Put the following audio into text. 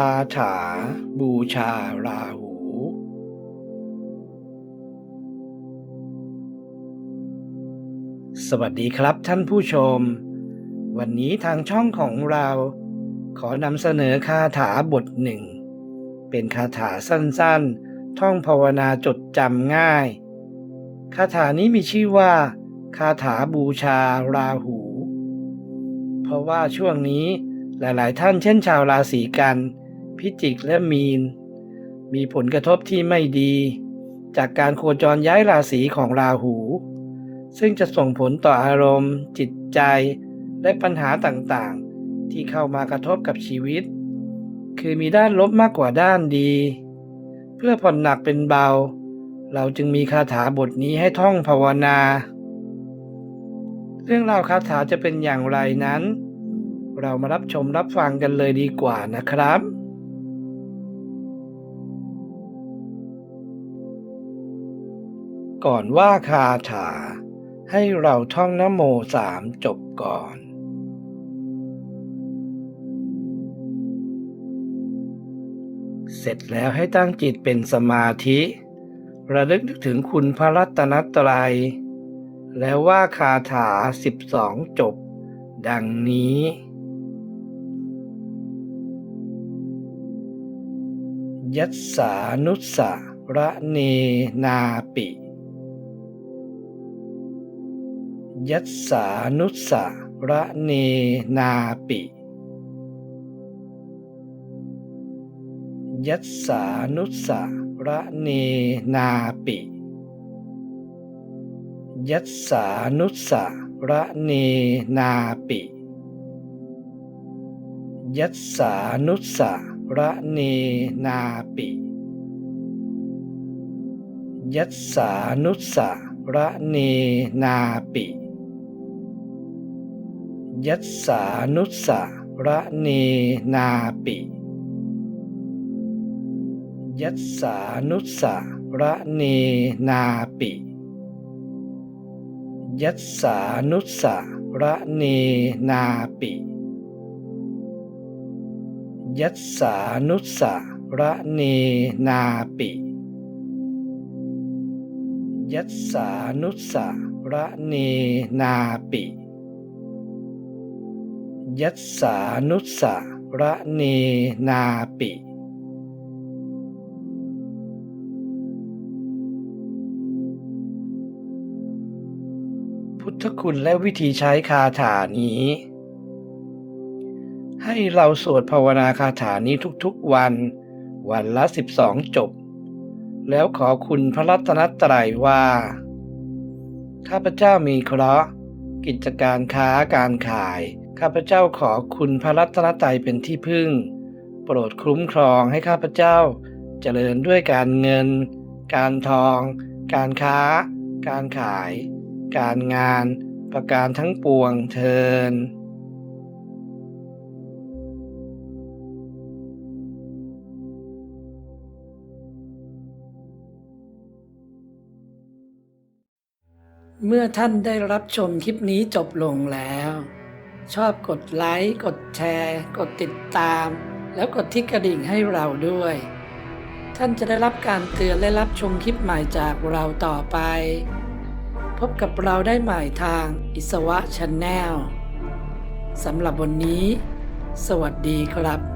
าถาบูชาราหู สวัสดีครับท่านผู้ชม วันนี้ทางช่องของเรา ขอนำเสนอคาถาบทหนึ่ง เป็นคาถาสั้นๆ ท่องภาวนาจดจำง่าย คาถานี้มีชื่อว่า คาถาบูชาราหู เพราะว่าช่วงนี้ หลาย ๆ ท่านเช่นชาวราศีกัน พิจิกและมีน มีผลกระทบที่ไม่ดี จากการโคจรย้ายราศีของราหู ซึ่งจะส่งผลต่ออารมณ์ จิตใจ และปัญหาต่าง ๆ ที่เข้ามากระทบกับชีวิต คือมีด้านลบมากกว่าด้านดี เพื่อผ่อนหนักเป็นเบา เราจึงมีคาถาบทนี้ให้ท่องภาวนา เรื่องราวคาถาจะเป็นอย่างไรนั้น เรามารับชมรับฟังกันเลยดีกว่านะครับก่อนว่าคาถา ให้เราท่องนโมสามจบก่อน เสร็จแล้วให้ตั้งจิตเป็นสมาธิ ระลึกนึกถึงคุณพระรัตนตรัย แล้วว่าคาถาสิบสองจบ ดังนี้ ยัสสานุสสะระเนนาปิยัสสานุสสะระเนนาปิยัสสานุสสะระเนนาปิ ยัสสานุสะระเนนาปิ ยัสสานุสสะ ระเนนาปิ ยัสสานุสสะระเนนาปิ ยัสสานุสสะระเนนาปิ ยัสสานุสสะระเนนาปิยัสสานุสสะระเนนาปิ ยัสสานุสสะระเนนาปิ ยัสสานุสสะระเนนาปิ ยัสสานุสสะระเนนาปิพุทธคุณและวิธีใช้คาถานี้ ให้เราสวดภาวนาคาถานี้ทุกๆวัน วันละ 12 จบ แล้วขอคุณพระรัตนตรัยว่า ข้าพเจ้ามีเคราะห์กิจการค้าการขาย ข้าพเจ้าขอคุณพระรัตนตรัยเป็นที่พึ่ง โปรดคุ้มครองให้ข้าพเจ้าเจริญด้วยการเงิน การทอง การค้า การขาย การงาน ประการทั้งปวงเทิน เมื่อท่านได้รับชมคลิปนี้จบลงแล้ว ชอบกดไลค์ กดแชร์ กดติดตาม แล้วกดที่กระดิ่งให้เราด้วย ท่านจะได้รับการเตือนและรับชมคลิปใหม่จากเราต่อไป พบกับเราได้ใหม่ทางอิสวะช n แนลสำหรับวันนี้ สวัสดีครับ